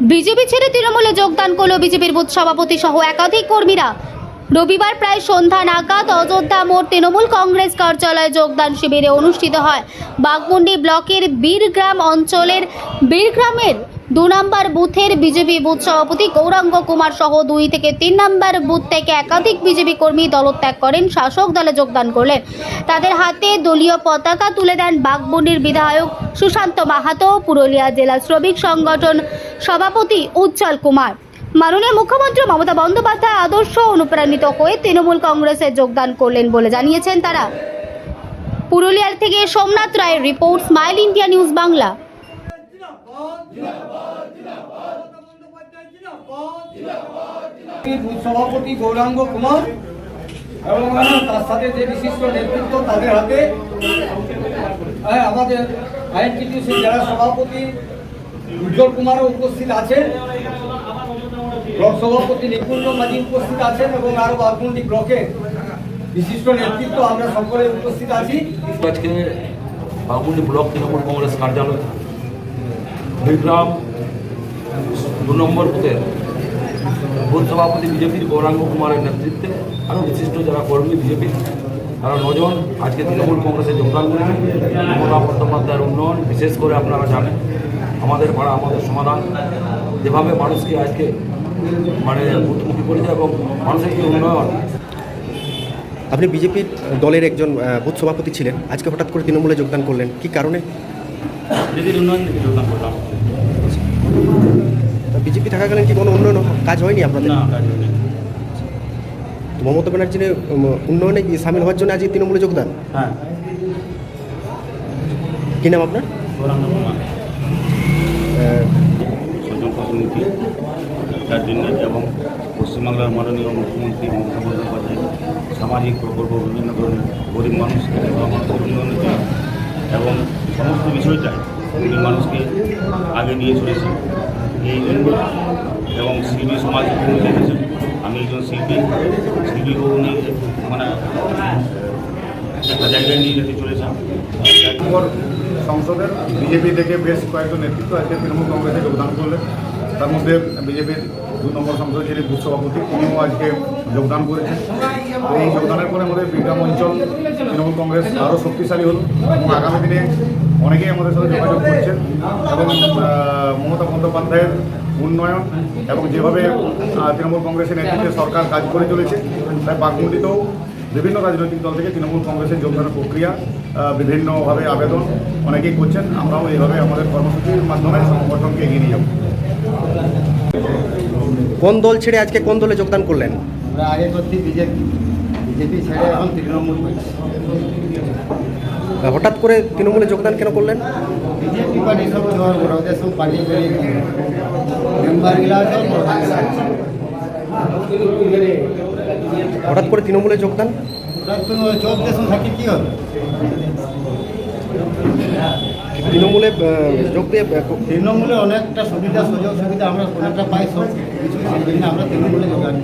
BJP ছেড়ে তৃণমূলে যোগদান করল বিজেপির বুথ সভাপতি সহ একাধিক কর্মীরা। রবিবার প্রায় সন্ধ্যা নাগাদ অযোধ্যা মোড় তৃণমূল কংগ্রেস কার্যালয়ে যোগদান শিবিরে অনুষ্ঠিত হয়। বাগমুন্ডি ব্লকের বীরগ্রাম অঞ্চলের বীরগ্রামের দু নম্বর বুথের বিজেপি বুথ সভাপতি গৌরাঙ্গ কুমার সহ দুই থেকে তিন নম্বর বুথ থেকে একাধিক বিজেপি কর্মী দলত্যাগ করেন, শাসক দলে যোগদান করলেন। তাদের হাতে দলীয় পতাকা তুলে দেন বাগমুন্ডির বিধায়ক সুশান্ত মাহাতো, পুরুলিয়া জেলা শ্রমিক সংগঠন সভাপতি উজ্জ্বল কুমার। মাননীয় মুখ্যমন্ত্রী মমতা বন্দ্যোপাধ্যায় আদর্শ অনুপ্রাণিত হয়ে তৃণমূল কংগ্রেসে যোগদান করলেন বলে জানিয়েছেন তারা। পুরুলিয়ার থেকে সোমনাথ রায়ের report smile India news Bangla. সভাপতি গৌরাঙ্গ কুমার এবং তার সাথে যে বিশিষ্ট নেতৃত্ব তাদের হাতে হ্যাঁ, আমাদের আইএনটিটিউসি জেলা সভাপতি উজ্জ্বল কুমারও উপস্থিত আছেন। ব্লক সভাপতি নিকুঞ্জ মাঝি উপস্থিত আছেন এবং আরও বাঘমুন্ডি ব্লকে বিশিষ্ট নেতৃত্ব আমরা সকলে উপস্থিত আছি। আজকে বাগুন্ডি ব্লক তৃণমূল কংগ্রেস কার্যালয় বীরগ্রাম দু নম্বর বুথের বুথ সভাপতি বিজেপির গৌরাঙ্গ কুমারের নেতৃত্বে আরও বিশিষ্ট যারা কর্মী বিজেপির তারা নজন আজকে তৃণমূল কংগ্রেসে যোগদান করেছেন। মমতা বন্দ্যোপাধ্যায়ের উন্নয়ন, বিশেষ করে আপনারা জানেন, আমাদের পাড়া, আমাদের সমাধান। যেভাবে মানুষকে আজকে মানে করেছে এবং মানুষের যে উন্নয়ন? আপনি বিজেপির দলের একজন বুথ সভাপতি ছিলেন। আজকে হঠাৎ করে তৃণমূলে যোগদান করলেন। কি কারণে? বিজেপির উন্নয়ন থেকে যোগদান করলাম। বিজেপি থাকাকালীন কি কোনো উন্নয়ন কাজ হয়নি আপনাদের? না কাজ হয়নি। মমতা ব্যানার্জির উন্নয়নে কি সামিল হওয়ার জন্য আজকে তৃণমূলে যোগদান? হ্যাঁ। কি নাম আপনার? প্রতিনিধি তার জন্য এবং পশ্চিমবাংলার মাননীয় মুখ্যমন্ত্রী মমতা বন্দ্যোপাধ্যায় সামাজিক প্রকল্প বিভিন্ন ধরনের গরিব মানুষকে মানুষের উন্নয়নের জন্য এবং সমস্ত বিষয়টাই উনি মানুষকে আগে নিয়ে চলেছেন এই জন্য এবং শিল্পী সমাজ দেখেছেন আমি একজন শিল্পী শিল্পীকেও উনি মানে একটা জায়গায় নিয়ে যেতে চলেছেন সংসদের বিজেপি থেকে বেশ কয়েকজন নেতৃত্ব আজকে তৃণমূল কংগ্রেসে যোগদান করলেন। তার মধ্যে বিজেপির দু নম্বর সংসদের যিনি বুথ সভাপতি তিনিও আজকে যোগদান করেছেন। এই যোগদানের পরে আমাদের বিগ্রাম অঞ্চল, তৃণমূল কংগ্রেস আরও শক্তিশালী হল এবং আগামী দিনে অনেকেই আমাদের সাথে যোগাযোগ করছেন এবং মমতা বন্দ্যোপাধ্যায়ের উন্নয়ন এবং যেভাবে তৃণমূল কংগ্রেসের নেতৃত্বে সরকার কাজ করে চলেছে তাই বাগমুন্ডিতেও বিভিন্ন রাজনৈতিক দল থেকে তৃণমূল কংগ্রেসের যোগদানের প্রক্রিয়া বিভিন্নভাবে আবেদন অনেকেই করছেন। আমরাও এইভাবে আমাদের কর্মসূচির মাধ্যমে সংগঠনকে এগিয়ে নিয়ে যাব। কোন দল ছেড়ে আজকে কোন দলে যোগদান করলেন? আমরা আগে করছি বিজেপি। বিজেপি ছেড়ে এখন তৃণমূল হঠাৎ করে তৃণমূলে যোগদান কেন করলেন? বিজেপি পার্টি সব চোর বড় ওদের সব পার্টি সব হঠাৎ করে তৃণমূলে যোগদান? ওরা তো চোর দেশ থাকি কি হবে? তৃণমূলে যোগ দিয়ে তৃণমূলে অনেকটা সুবিধা, সুযোগ সুবিধা আমরা অনেকটা পাই, সব কিছু। আমরা তৃণমূলে যোগান